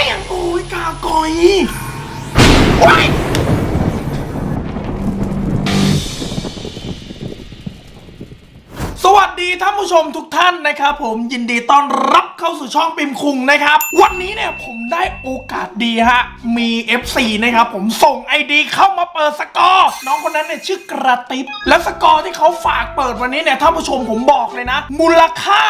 ไม่ยังโอ้ยกากอยโอ้ย ดีท่านผู้ชมทุกท่านนะครับผมยินดีต้อนรับเข้าสู่ช่องปิมคุงนะครับ วันนี้เนี่ยผมได้โอกาสดีฮะมี FC นะครับผมส่ง ID เข้ามาเปิดสกอร์น้องคนนั้นเนี่ยชื่อกระติบและสกอร์ที่เขาฝากเปิดวันนี้เนี่ยท่านผู้ชมผมบอกเลยนะ มูลค่า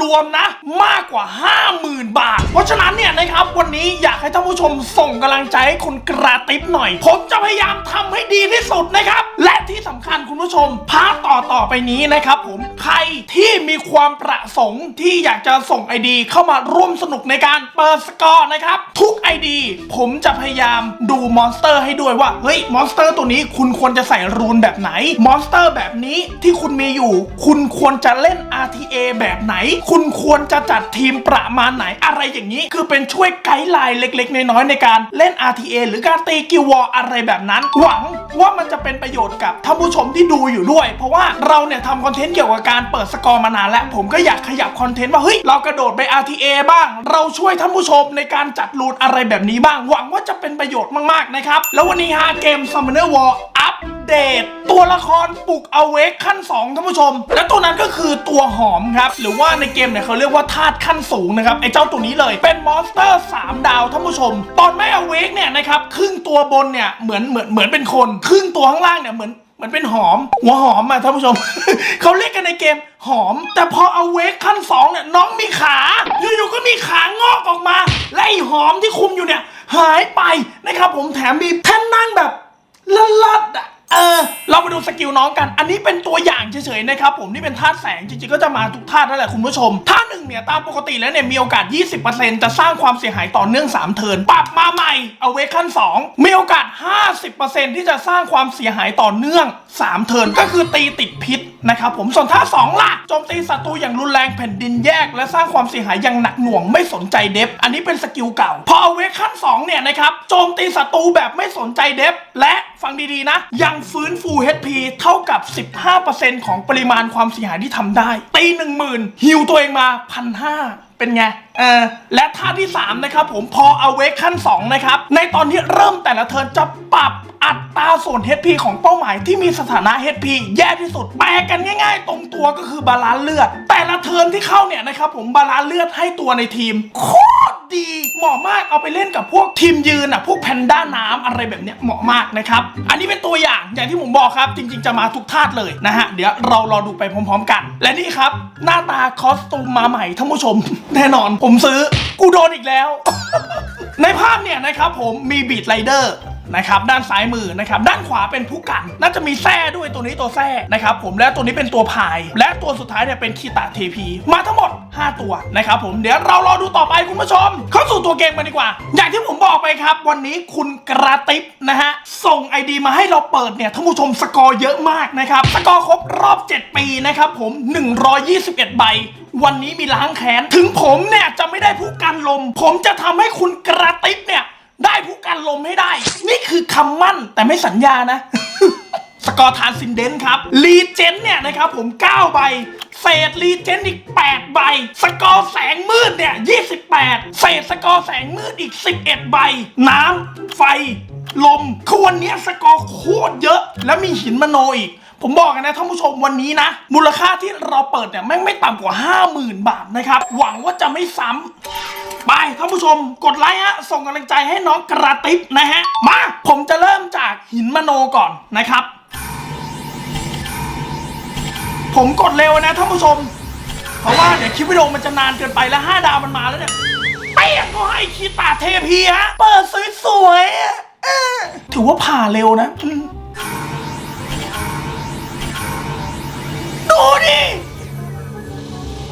รวมๆนะ มากกว่า 50,000 บาท เพราะฉะนั้นเนี่ยนะครับวันนี้อยากให้ท่านผู้ชมส่งกำลังใจให้คุณกระติบหน่อย ผมจะพยายามทำให้ดีที่สุดนะครับและที่สำคัญคุณผู้ชมพาร์ทต่อต่อไปนี้นะครับผมใครที่มีความประสงค์ที่อยากจะส่ง ID เข้ามาร่วมสนุกในการเปิดสกอร์นะครับ ทุก ID ผมจะพยายามดูมอนสเตอร์ให้ด้วยว่า เฮ้ย มอนสเตอร์ตัวนี้คุณควรจะใส่รูนแบบไหน มอนสเตอร์แบบนี้ที่คุณมีอยู่ คุณควรจะเล่น RTA แบบไหน คุณควรจะจัดทีมประมาณไหนอะไรอย่างนี้ คือเป็นช่วยไกด์ไลน์เล็ก ๆ น้อยๆในการเล่น RTA หรือการตีกิววออะไรแบบนั้น หวังว่ามันจะเป็นประโยชน์กับท่านผู้ชมที่ดูอยู่ด้วย เพราะว่าเราเนี่ยทำคอนเทนต์เกี่ยวกับการเปิดสกอร์มานานแล้ว ผมก็อยากขยับคอนเทนต์ว่าเฮ้ยเรากระโดดไป RTA บ้าง เราช่วยท่านผู้ชมในการจัดรูนอะไรแบบนี้บ้าง หวังว่าจะเป็นประโยชน์มากๆนะครับ แล้ววันนี้ฮะเกม Summoner War อัปเดต ตัวละครปลุกเอาเวกขั้น 2ท่านผู้ชม และตัวนั้นก็คือตัวหอมครับหรือว่าในเกมเนี่ยเขาเรียกว่าธาตุขั้นสูงนะครับไอ้เจ้าตัวนี้เลยเป็นมอนสเตอร์ 3 ดาวท่านผู้ชม ตอนไม่เอาเวกเนี่ยนะครับครึ่งตัวบนเนี่ยเหมือนเหมือนเหมือนเป็นคน ครึ่งตัวข้างล่างเนี่ยเหมือน มันเป็นหอม หัวหอมอะท่านผู้ชม เขาเรียกกันในเกมหอม แต่พอเอาเวกขั้นสองเนี่ยน้องมีขาอยู่ๆก็มีขางอกออกมา และไอหอมที่คุมอยู่เนี่ย หายไปนะครับผมแถมมีแท่นนั่งแบบลัดๆอะ เออเรามาดูสกิลน้องกัน อันนี้เป็นตัวอย่างเฉยๆนะครับผมนี่เป็นธาตุแสงจริงๆก็จะมาทุกธาตุนั่นแหละคุณผู้ชมธาตุหนึ่งเนี่ยตามปกติแล้วเนี่ยมีโอกาส 20%จะสร้างความเสียหายต่อเนื่อง 3 เทิร์นปรับมาใหม่เอาเวขั้น2มีโอกาส 50%ที่จะสร้างความเสียหายต่อเนื่อง 3 เทิร์นก็คือตีติดพิษนะครับผมส่วนท่า2ล่ะโจมตีศัตรูอย่างรุนแรงแผ่นดินแยก และสร้างความเสียหายอย่างหนักหน่วงไม่สนใจเดฟอันนี้เป็นสกิลเก่า พอเอาเวขั้น2เนี่ยนะครับโจมตีศัตรูแบบไม่สนใจเดฟและฟังดีๆนะ ยังฟื้นฟู HP เท่ากับ 15%ของปริมาณความเสียหายที่ทำได้ ตี10,000ฮิวตัวเองมาพันห้าเป็นไง เออ และท่าที่ 3 นะครับผมพอเอาเวกขั้น 2 นะครับ ในตอนที่เริ่มแต่ละเทิร์นจะปรับอัตราส่วน HP ของเป้าหมายที่มีสถานะ HP แย่ที่สุด แปลกันง่ายๆ ตรงตัวก็คือบาลานซ์เลือด แต่ละเทิร์นที่เข้าเนี่ยนะครับผมบาลานซ์เลือดให้ตัวในทีมโค ดีเหมาะมากเอาไปเล่นกับพวกทีมยืนอะพวกแพนด้าน้ำอะไรแบบเนี้ยเหมาะมากนะครับ อันนี้เป็นตัวอย่างอย่างที่ผมบอกครับ จริง ๆ จะมาทุกธาตุเลยนะฮะเดี๋ยวเรารอดูไปพร้อม ๆ กัน และนี่ครับ หน้าตาคอสตูมมาใหม่ท่านผู้ชม แน่นอนผมซื้อ กูโดนอีกแล้ว ในภาพเนี่ยนะครับผมมีบีดไรเดอร์ นะครับด้านซ้ายมือนะครับด้านขวาเป็นผู้กัน น่าจะมีแส้ด้วยตัวนี้ตัวแส้นะครับผมและตัวนี้เป็นตัวพาย และตัวสุดท้ายเนี่ยเป็นคีตาเทพีมาทั้งหมด 5 ตัวนะครับผมเดี๋ยวเรารอดูต่อไปคุณผู้ชม เข้าสู่ตัวเกมกันดีกว่า อย่างที่ผมบอกไปครับ วันนี้คุณกระติบนะฮะส่ง ID มาให้เราเปิดเนี่ยท่านผู้ชมสกอร์เยอะมากนะครับสกอร์ครบรอบ 7 ปีนะครับผม 121 ใบวันนี้มีล้างแค้นถึงผมเนี่ยจะไม่ได้ผู้กันลม ผมจะทำให้คุณกระติบเนี่ย ได้ผู้กันลมให้ได้ นี่คือคำมั่นแต่ไม่สัญญานะ สกอร์ทานซินเดนครับรีเจนเนี่ยนะครับผม 9 ใบ เศษรีเจนอีก 8 ใบ สกอร์แสงมืดเนี่ย 28 เศษสกอร์แสงมืดอีก 11 ใบ น้ำไฟ ลมคือวันเนี้ยสกอร์โคตรเยอะ แล้วมีหินมโนอีก ผมบอกกันนะท่านผู้ชมวันนี้นะ มูลค่าที่เราเปิดเนี่ยแม่งไม่ต่ำกว่า 50,000 บาทนะครับ หวังว่าจะไม่ซ้ำไปท่านผู้ชมกดไลค์ฮะส่งกำลังใจให้น้องกระติบนะฮะ มาผมจะเริ่มจากหินมโนก่อนนะครับ ผมกดเร็วนะท่านผู้ชม เพราะว่าเดี๋ยวคลิปวิดีโอมันจะนานเกินไปแล้ว5ดาวมันมาแล้วเนี่ยเปี้ยก็ให้คีตาเทพีฮะเปิดสวยๆถือว่าผ่าเร็วนะ ดูดิ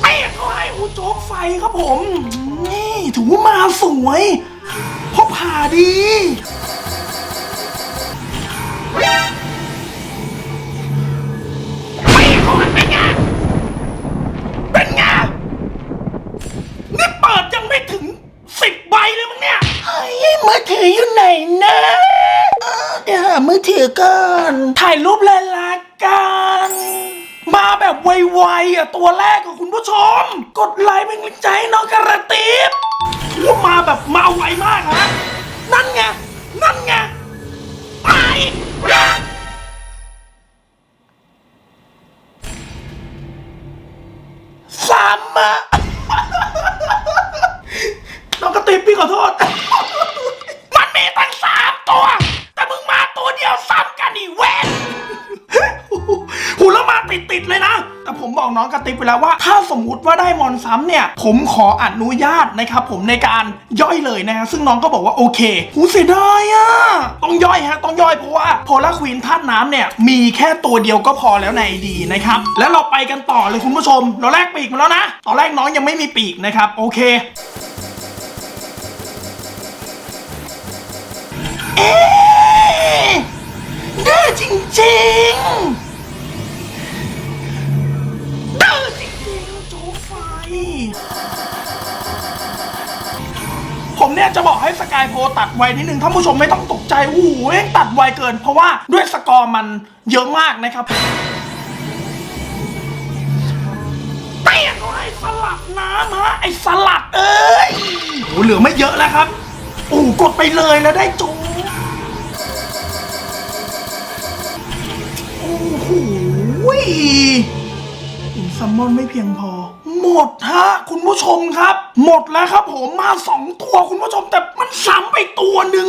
เปี้ยงก็ให้อูโจ๊กไฟครับผม นี่ถือว่ามาสวยเพราะผ่าดีไม่ขอเป็นไงเป็นไงนี่เปิดยังไม่ถึงสิบใบเลยมั้งเนี่ยเฮ้ยมือถืออยู่ไหนนะเออเดี๋ยวหามือถือก่อน ถ่ายรูปเลยละกัน มาแบบไวๆอะตัวแรกกับคุณผู้ชม กดไลค์เป็นกำลังใจให้น้องการะติบว่ามาแบบมาไวมากฮะนั่นไงนั่นไงไปสามมาน้องกระติบพี่ขอโทษ มันมีตั้งสามตัว แต่มึงมาตัวเดียวซ้ำูแล้วมาติดติดๆเลยนะ แต่ผมบอกน้องกระติบไปแล้วว่า ถ้าสมมุติว่าได้มอนซ้ำเนี่ย ผมขออนุญาตนะครับผมในการย่อยเลยนะฮะซึ่งน้องก็บอกว่าโอเคหูเสียดายอะต้องย่อยฮะต้องย่อยเพราะว่าโพลาควีนธาตุน้ำเนี่ยมีแค่ตัวเดียวก็พอแล้วในดีนะครับแล้วเราไปกันต่อเลยคุณผู้ชม เราแลกปีกมาแล้วนะตอนแรกน้องยังไม่มีปีกนะครับโอเคเอ๊ะดื้อจริงๆ ผมเนี่ยจะบอกให้สกายโพตัดไวนิดนึงท่านผู้ชมไม่ต้องตกใจโอ้โหแม่งตัดไวเกิน เพราะว่าด้วยสกอร์มันเยอะมากนะครับเปี้ยงไอ้สลัดน้ำฮะไอ้สลัดเอ้ยโอ้เหลือไม่เยอะแล้วครับโอ้กดไปเลยแล้วได้โจโอ้โหอินซัมมอนไม่เพียงพอ หมดฮะคุณผู้ชมครับ หมดแล้วครับผมมาสองตัวคุณผู้ชมแต่มันซ้ำไปตัวหนึ่ง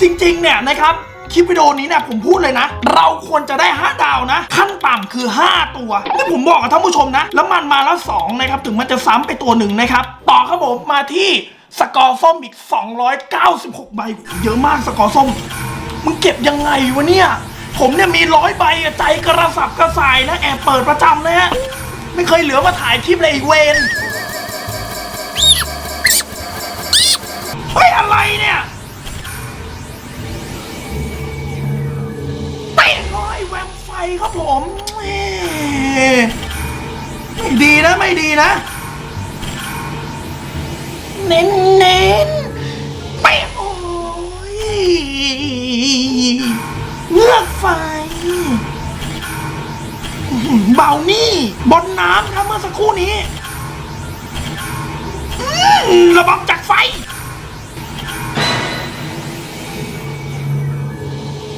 จริงๆเนี่ยนะครับคลิปวิดีโอนี้เนี่ยผมพูดเลยนะ เราควรจะได้ 5 ดาวนะ ขั้นต่ำคือ 5 ตัวนี่ผมบอกกับท่านผู้ชมนะ แล้วมันมาแล้ว2นะครับถึงมันจะซ้ำไปตัวหนึ่งนะครับ ต่อครับผมมาที่สกอร์ส้มอีก 296 ใบ เยอะมากสกอร์ส้มมึงเก็บยังไงวะเนี่ย ผมเนี่ยมีร้อยใบใจกระสับกระส่ายนะแอบเปิดประจำนะฮะ ไม่เคยเหลือมาถ่ายคลิปเลยไอ้เวนเฮ้ยอะไรเนี่ยเตะร้อยแวมไฟครับผมไม่ดีนะไม่ดีนะ เน้นเน้นๆเปะโอ้ยเงือกไฟ เบานี่บนน้ำครับเมื่อสักครู่นี้ระบังจากไฟ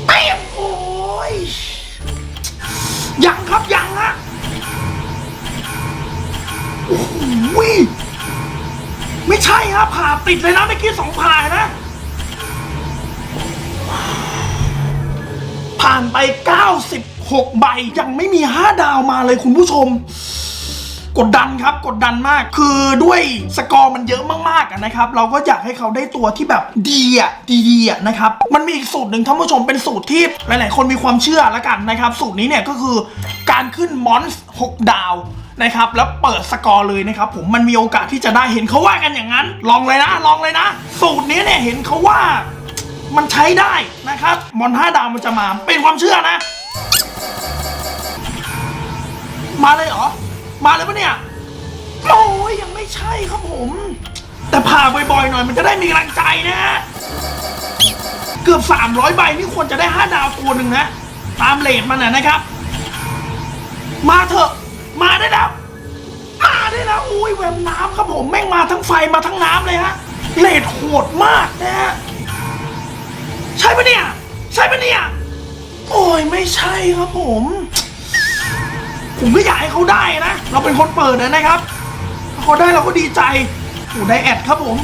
เป๊ะโอ้ยยังครับยังฮะโอ้โหไม่ใช่ครับผ่าติดเลยนะเมื่อกี้สองผ่านะ ผ่านไป 6 ใบยังไม่มี 5 ดาวมาเลยคุณผู้ชม กดดันครับกดดันมาก คือด้วยสกอร์มันเยอะมากๆนะครับ เราก็อยากให้เขาได้ตัวที่แบบดีอะดีๆอะนะครับ มันมีอีกสูตรหนึ่งท่านผู้ชมเป็นสูตรที่หลายๆ คนมีความเชื่อล้วกันนะครับ สูตรนี้เนี่ยก็คือการขึ้นมอนส์6ดาวนะครับแล้วเปิดสกอร์เลยนะครับผมมันมีโอกาสที่จะได้เห็นเขาว่ากันอย่างนั้น ลองเลยนะ ลองเลยนะ สูตรนี้เนี่ยเห็นเขาว่ามันใช้ได้นะครับมอนห้าดาวมันจะมาเป็นความเชื่อนะ มาเลยเหรอ มาเลยปะเนี่ย โอ้ยยังไม่ใช่ครับผม แต่ผ่าบ่อยๆหน่อยมันจะได้มีกำลังใจนะฮะเกือบ 300 ใบนี่ควรจะได้ 5 ดาวตัวหนึ่งนะ ตามเลทมันนะนะครับ มาเถอะ มาได้แล้ว มาได้แล้วอุ้ยแวมน้ำครับผม แม่งมาทั้งไฟมาทั้งน้ำเลยฮะ เลทโหดมากนะฮะ ใช่ปะเนี่ย ใช่ปะเนี่ย โอ้ยไม่ใช่ครับผม ผมก็อยากให้เขาได้นะ เราเป็นคนเปิดนะนะครับถ้าเขาได้เราก็ดีใจโอ้ได้แอดครับผม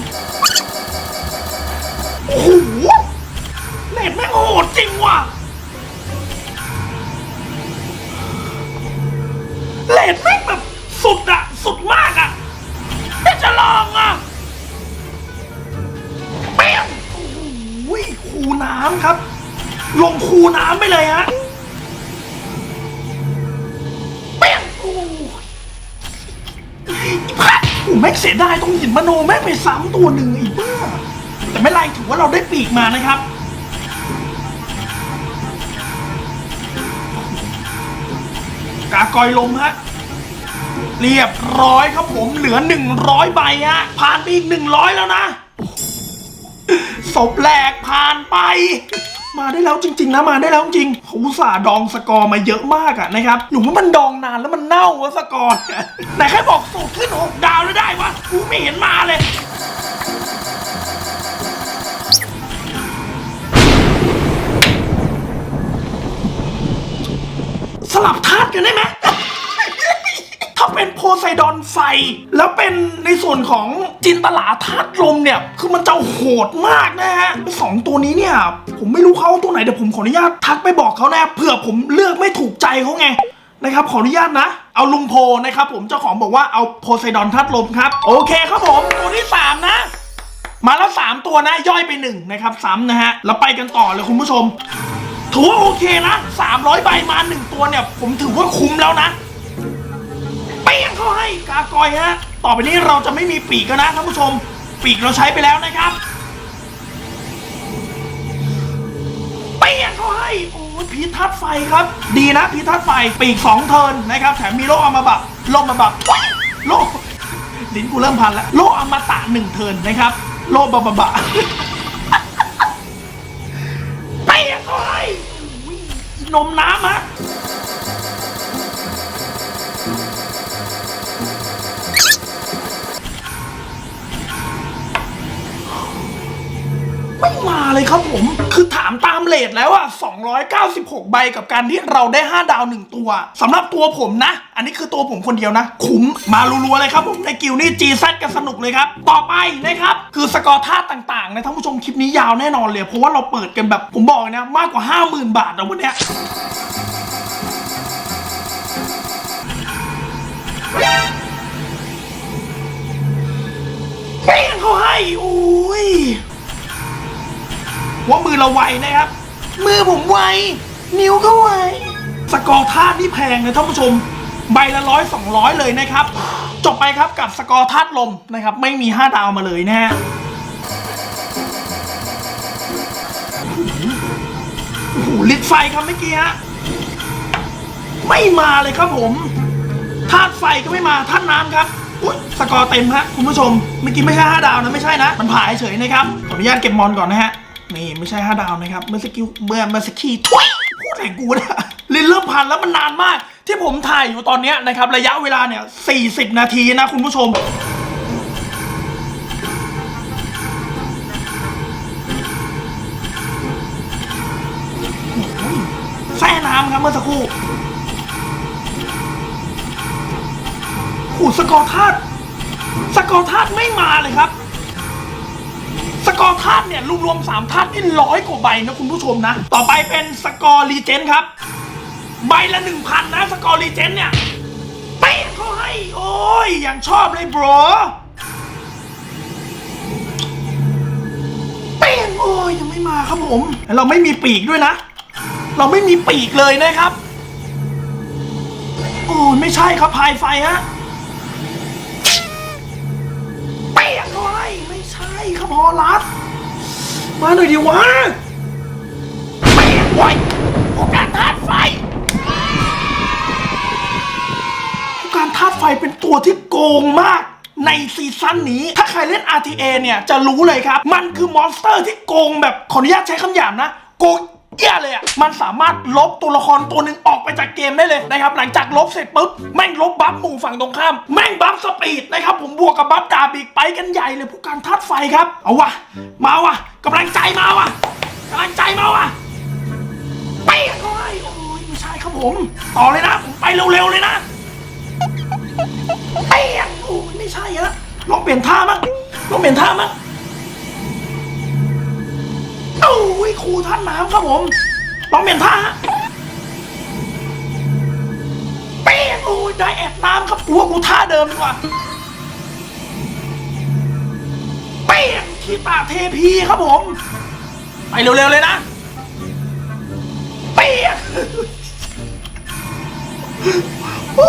โอ้โหเลดแม่งโหดจริงว่ะเลดแม่งแบบสุดอะสุดมากอะแต่จะลองอะเปี้ยงโอ้โหคูน้ำครับ ลงคูน้ำไปเลยฮะ เปี้ยงโอ้ยพัดแม่งเสียดายตรงหินมโนแม่ไปซ้ำตัวหนึ่งอีกบ้าแต่ไม่ไรถือว่าเราได้ปีกมานะครับกากอยลมฮะเรียบร้อยครับผมเหลือ 100 ใบฮะผ่านไปอีก 100 แล้วนะศพแรกผ่านไป มาได้แล้วจริง ๆ นะมาได้แล้วจริงเขาอุตส่าห์ดองสกอร์มาเยอะมากอะนะครับหรือว่ามันดองนานแล้วมันเน่าวะสกอร์ไหนแค่บอกสูตรขึ้นหกดาวแล้วได้วะกูไม่เห็นมาเลยสลับธาตุกันได้ไหม ถ้าเป็นโพไซดอนไฟ แล้วเป็นในส่วนของจินตลาธาตุลมเนี่ย คือมันจะโหดมากนะฮะสองตัวนี้เนี่ย ผมไม่รู้เขาตัวไหนเดี๋ยวผมขออนุญาตทักไปบอกเขานะเผื่อผมเลือกไม่ถูกใจเขาไงนะครับขออนุญาตนะ เอาลุงโพนะครับผมเจ้าของบอกว่าเอาโพไซดอนธาตุลมครับ โอเคครับผมตัวที่สามนะ มาแล้วสามตัวนะย่อยไปหนึ่งนะครับซ้ำนะฮะแล้วไปกันต่อเลยคุณผู้ชมถือว่าโอเคนะ 300 ใบมาหนึ่งตัวเนี่ย ผมถือว่าคุ้มแล้วนะ เปี้ยงเขาให้กากอยฮะ ต่อไปนี้เราจะไม่มีปีกแล้วนะท่านผู้ชม ปีกเราใช้ไปแล้วนะครับเปี้ยงเขาให้ โอ้ยพีทัดไฟครับ ดีนะพีทัดไฟ ปีกสองเทินนะครับ แถมมีโลอมาแบบโลมาบบว้ายโลลิ้นกูเริ่มพันแล้ว โลอมตะหนึ่งเทินนะครับ โลบะบะบะไปยังไงอุ๊ยนมน้ำฮะ ม่มาเลยครับผม คือถามตามเลทแล้วอะ296 ใบกับการที่เราได้ 5 ดาว 1 ตัวสำหรับตัวผมนะ อันนี้คือตัวผมคนเดียวนะ คุ้มมารัวๆเลยครับผมในกิลนี่จีซัดกันสนุกเลยครับ ต่อไปนะครับ คือสกอร์ท่าต่างๆนะท่านผู้ชมคลิปนี้ยาวแน่นอนเลย เพราะว่าเราเปิดกันแบบผมบอกเลยนะ มากกว่า 50,000 บาทนะวันเนี้ย เราไวนะครับ มือผมไว นิ้วก็ไว สกอร์ธาตุนี่แพงนะท่านผู้ชม ใบละร้อยสองร้อยเลยนะครับ จบไปครับกับสกอร์ธาตุลมนะครับ ไม่มี 5 ดาวมาเลยนะฮะโอ้โหลิดไฟครับเมื่อกี้ฮะ ไม่มาเลยครับผมธาตุไฟก็ไม่มาธาตุน้ำครับอุ๊ยสกอร์เต็มฮะคุณผู้ชม เมื่อกี้ไม่ใช่5ดาวนะ ไม่ใช่นะ มันผ่าเฉยนะครับ ขออนุญาตเก็บมอนก่อนนะฮะ นี่ไม่ใช่5ดาวนะครับเมื่อสกิลเมื่อเมื่อสกีทุยพูดอะไรกูนี่ยลินเริ่มพันแล้วมันนานมาก ที่ผมถ่ายอยู่ตอนนี้นะครับ ระยะเวลาเนี่ย 40 นาทีนะคุณผู้ชมแช่น้ำครับเมื่อสักครู่หูสกอร์ธาตุสกอร์ธาตุไม่มาเลยครับ สกอร์ธาตุเนี่ยรวมๆสามธาตุนี่ร้อยกว่าใบนะคุณผู้ชมนะ ต่อไปเป็นสกอร์รีเจนครับ ใบละหนึ่งพันนะสกอร์รีเจนเนี่ยเป๊ะเขาให้ โอ้ยอย่างชอบเลยบรเป้งโอ้ยยังไม่มาครับผม เราไม่มีปีกด้วยนะ เราไม่มีปีกเลยนะครับ โอ้ยไม่ใช่ครับพายไฟฮะ ครับพอรัดมาหน่อยดิวะเปียกไว้ผู้การธาตุไฟผู้การธาตุไฟเป็นตัวที่โกงมากในซีซั่นนี้ ถ้าใครเล่น RTA เนี่ย จะรู้เลยครับ มันคือมอนสเตอร์ที่โกงแบบ ขออนุญาตใช้คำหยาบนะ โกง เอี้ยเลยอะ มันสามารถลบตัวละครตัวหนึ่งออกไปจากเกมได้เลยนะครับ หลังจากลบเสร็จปุ๊บ แม่งลบบัฟหมู่ฝั่งตรงข้าม แม่งบัฟสปีดนะครับ ผมบวกกับบัฟดาบอีกไปกันใหญ่เลยผู้การทัดไฟครับ เอาวะ มาวะกำลังใจมาวะกำลังใจมาวะไปกันเข้โอ้ยไม่ใช่ครับผม ต่อเลยนะ ผมไปเร็วๆเลยนะเปี้ยงโอ้ยไม่ใช่ฮะลองเปลี่ยนท่ามั้งลองเปลี่ยนท่ามั้ง โอ้ยครูท่านน้ำครับผมลองเปลี่ยนท่าเปี้ยงโอ้ยได้แอบน้ำครับกูว่ากูท่าเดิมดีกว่าเปี้ยงคีตาเทพีครับผม ไปเร็วๆเลยนะเปี้ยงโอ้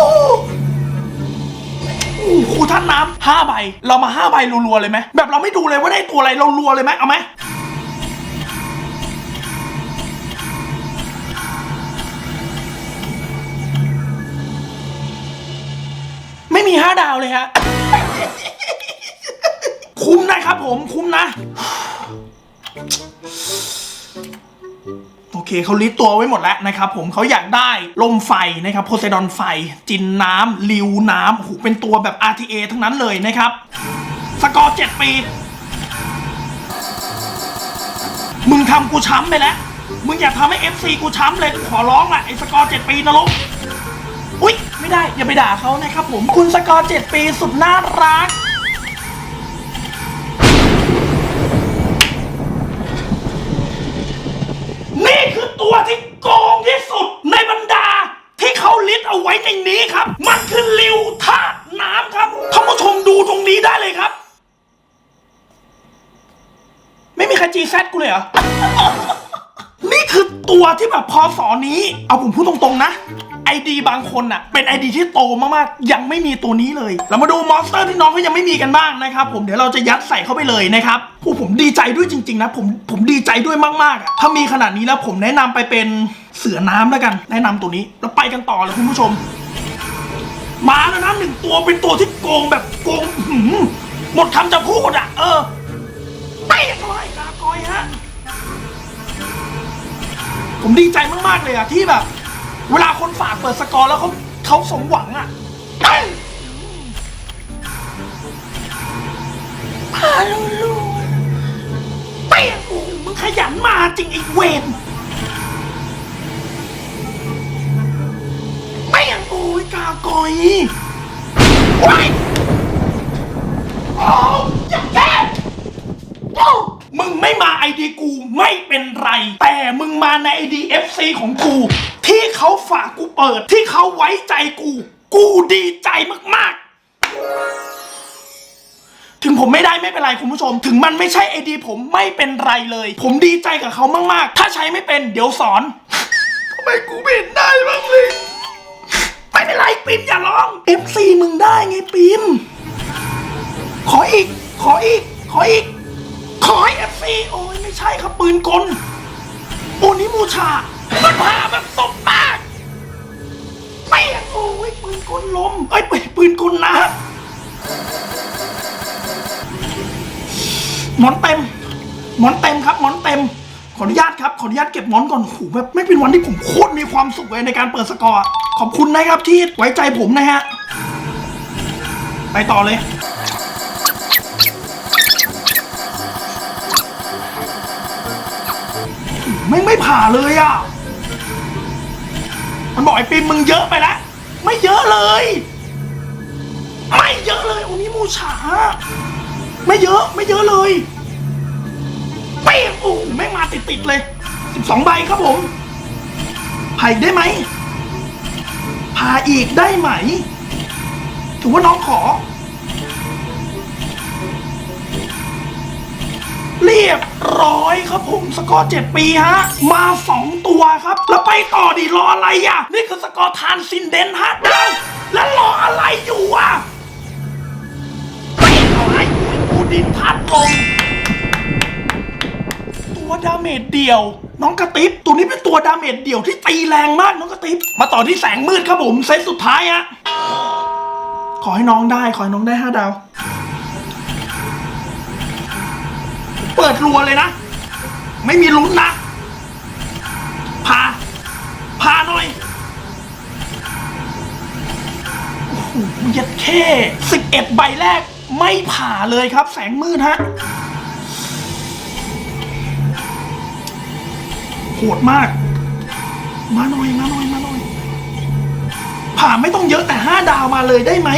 ครูท่านน้ำห้าใบ เรามาห้าใบรัวๆเลยไหมแบบเราไม่ดูเลยว่าได้ตัวอะไรเรารัวเลยไหมเอาไหม ไม่มีห้าดาวเลยฮะ คุ้มนะครับผมคุ้มนะ โอเคเขาลิสต์ตัวไว้หมดแล้วนะครับผมเขาอยากได้ลมไฟนะครับโพไซดอนไฟ จินน้ำลิวน้ำโอ้โหเป็นตัวแบบ RTA ทั้งนั้นเลยนะครับ สกอร์7ปี มึงทำกูช้ำไปแล้ว มึงอย่าทำให้ FC กูช้ำเลยกูขอร้องอะไอ้สกอร์7ปีนรก อุ๊ย ไม่ได้อย่าไปด่าเขานะครับผมคุณสกอร์7ปีสุดน่ารัก นี่คือตัวที่โกงที่สุดในบรรดา ที่เขาลิสต์เอาไว้ในนี้ครับ มันคือลิวธาตุน้ำครับท่านผู้ชมดูตรงนี้ได้เลยครับ ไม่มีใครจีแซดกูเลยเหรอนี่คือตัวที่แบบพอสอนี้ เอาผมพูดตรงๆนะ ไอดีบางคนน่ะ เป็นไอดีที่โตมากๆ ยังไม่มีตัวนี้เลย เรามาดูมอนสเตอร์ที่น้องเขายังไม่มีกันบ้างนะครับผมเดี๋ยวเราจะยัดใส่เข้าไปเลยนะครับผู้ผมดีใจด้วยจริง ๆ นะ ผมผมดีใจด้วยมากๆอะถ้ามีขนาดนี้แล้วผมแนะนำไปเป็นเสือน้ำแล้วกัน แนะนำตัวนี้แล้วไปกันต่อเลยคุณผู้ชม มาแล้วนะหนึ่งตัวเป็นตัวที่โกงแบบโกงอื้อหือหมดคำจะพูดอะ เออไปกันเลยกากอยฮะ ผมดีใจมาก ๆ เลยอะที่แบบ เวลาคนฝากเปิดสกอร์แล้วเขาเขาสมหวังอะพาลูลูเปี้ยงโอ้โหมึงขยันมาจริงไอ้เวนเปี้ยงโอ้กากอยว้ายโอ้ยแก้มึงไม่มาไอดีกูไม่เป็นไร แต่มึงมาในไอดี FC ของกู ที่เขาฝากกูเปิด ที่เขาไว้ใจกู กูดีใจมากๆ ถึงผมไม่ได้ไม่เป็นไรคุณผู้ชม ถึงมันไม่ใช่ไอดีผมไม่เป็นไรเลย ผมดีใจกับเขามากๆ ถ้าใช้ไม่เป็นเดี๋ยวสอนทำไมกูไม่เห็นได้บ้างเลยไม่เป็นไรปิมอย่าร้อง FC มึงได้ไงปิมขออีก ขออีก ขออีก ขอให้เอฟซีโอ้ยไม่ใช่ครับปืนกลโอนิมูชา มันพแบบสมมากเปี้ยงโอ้ยปืนกลลมเอ้ยปืนปืนกลนะหมอนเต็ม หมอนเต็มครับ หมอนเต็ม ขออนุญาตครับ ขออนุญาตเก็บหมอนก่อนโอ้โหแบบไม่เป็นวันที่ผมโคตรมีความสุขเลยในการเปิดสกอร์ ขอบคุณนะครับที่ไว้ใจผมนะฮะ ไปต่อเลยไม่ไม่ผ่าเลยอะ มันบอกไอ้ปิมมึงเยอะไปแล้วไม่เยอะเลย ไม่เยอะเลยโอ้นี่มูฉาไม่เยอะไม่เยอะเลยเปี้งโอ้แม่งมาติดติดเลยสิบสองใบครับผมผ่าอีกได้ไหมผ่าอีกได้ไหม ถือว่าน้องขอ เรียบร้อยครับผมสกอร์เจ็ดปีฮะ มาสองตัวครับ แล้วไปต่อดิรออะไรอะ นี่คือสกอร์ทานซินเดนฮะดาวแล้วรออะไรอยู่อะไปต่อให้กูดินทัดลงตัวดาเมจเดี่ยว น้องกระติบตัวนี้เป็นตัวดาเมจเดี่ยวที่ตีแรงมากน้องกระติบมาต่อที่แสงมืดครับผมเซตสุดท้ายฮะขอให้น้องได้ ขอให้น้องได้ห้าดาว ปิดรัวเลยนะ ไม่มีลุ้นนะพาพาหน่อยโอ้โหยัดแค่สิบเอ็ดใบแรก ไม่ผ่าเลยครับ แสงมืดฮะโหดมาก มาหน่อย มาหน่อย มาหน่อย ผ่าไม่ต้องเยอะแต่ห้าดาวมาเลยได้ไหม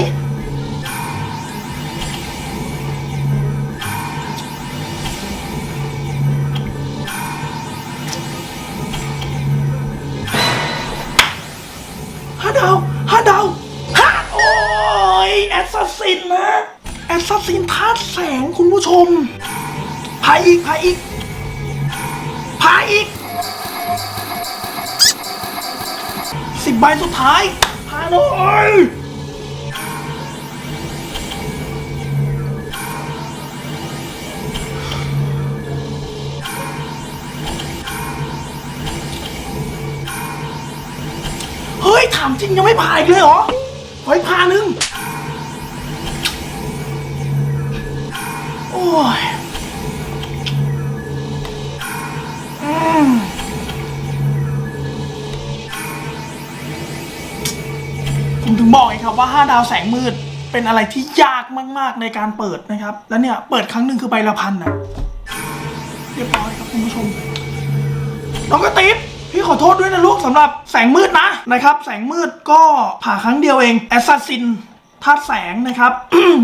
ห้าดาวห้าดาวห้าโอ้ยแอสซัสซินนะแอสซัสซินธาตุแสงคุณผู้ชมพายอีกพายอีกพายอีกสิบใบสุดท้ายพาหน่อยามจริงยังไม่ผ่าอีเลยเหรอขออีานึง โอ้ยอืมผมถึงบอกไงครับว่า 5 ดาวแสงมืดเป็นอะไรที่ยากมาก ๆ ในการเปิดนะครับ แล้วเนี่ย เปิดครั้งหนึ่งคือใบละพันนะเรียบร้อยครับคุณผู้ชมน้องกระติ๊บ พี่ขอโทษด้วยนะลูกสำหรับแสงมืดนะนะครับ แสงมืดก็ผ่าครั้งเดียวเองแอสซัสซิน ธาตุแสงนะครับ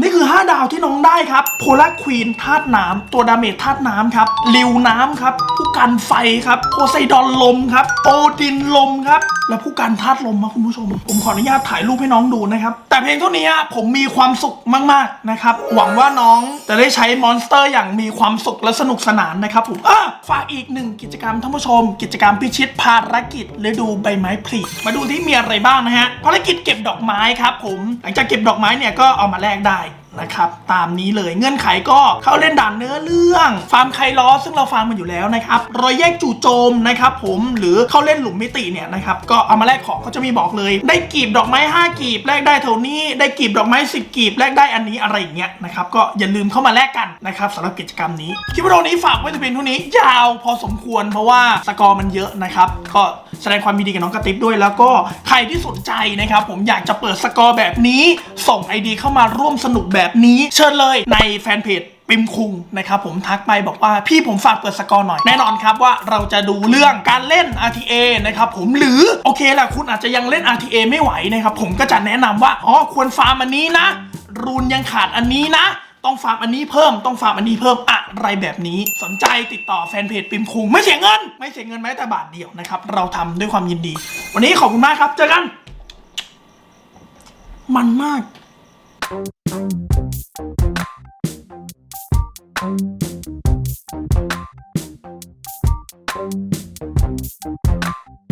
นี่คือ 5 ดาวที่น้องได้ครับโพลาควีนธาตุน้ำตัวดาเมจธาตุน้ำครับลิวน้ำครับ ผู้กันไฟครับโพไซดอนลมครับโอดินลมครับ และผู้กันธาตุลมครับคุณผู้ชม ผมขออนุญาตถ่ายรูปให้น้องดูนะครับ แต่เพียงเท่านี้ผมมีความสุขมากๆนะครับ หวังว่าน้องจะได้ใช้มอนสเตอร์อย่างมีความสุขและสนุกสนานนะครับผมอะฝากอีกหนึ่งกิจกรรมท่านผู้ชม กิจกรรมพิชิตภารกิจฤดูใบไม้ผลิมาดูที่มีอะไรบ้างนะฮะภารกิจเก็บดอกไม้ครับผมหลังจากเก็บดอกไม้เนี่ยก็เอามาแลกได้ นะครับตามนี้เลยเงื่อนไขก็เข้าเล่นด่านเนื้อเรื่องฟาร์มไคลอสซึ่งเราฟาร์มมันอยู่แล้วนะครับรอยแยกจู่โจมนะครับผมหรือเข้าเล่นหลุมมิติเนี่ยนะครับก็เอามาแลกของก็จะมีบอกเลย ได้กีบดอกไม้ 5 กีบแลกได้เท่านี้ได้กีบดอกไม้ 10 กีบแลกได้อันนี้อะไรอย่างเงี้ยนะครับก็อย่าลืมเข้ามาแลกกันนะครับสำหรับกิจกรรมนี้คลิปวิดีโอนี้ฝากไว้แต่เพียงเท่านี้ ยาวพอสมควรเพราะว่าสกอร์มันเยอะนะครับก็แสดงความยินดีกับน้องกระติบด้วยแล้วก็ใครที่สนใจนะครับผมอยากจะเปิดสกอร์แบบนี้ส่งไอเดียเข้ามาร่วมสนุกแบบนี้เชิญเลยในแฟนเพจปิมคุงนะครับผมทักไปบอกว่าพี่ผมฝากเปิดสกอร์หน่อยแน่นอนครับว่าเราจะดูเรื่องการเล่น RTA นะครับผมหรือโอเคแหละคุณอาจจะยังเล่น RTA ไม่ไหวนะครับผมก็จะแนะนำว่าอ๋อควรฟาร์มอันนี้นะ รูนยังขาดอันนี้นะต้องฟาร์มอันนี้เพิ่มต้องฟาร์มอันนี้เพิ่มอะไรแบบนี้สนใจติดต่อแฟนเพจปิมคุงไม่เสียเงิน ไม่เสียเงินแม้แต่บาทเดียวนะครับเราทำด้วยความยินดี วันนี้ขอบคุณมากครับ เจอกัน มันมาก Thank you.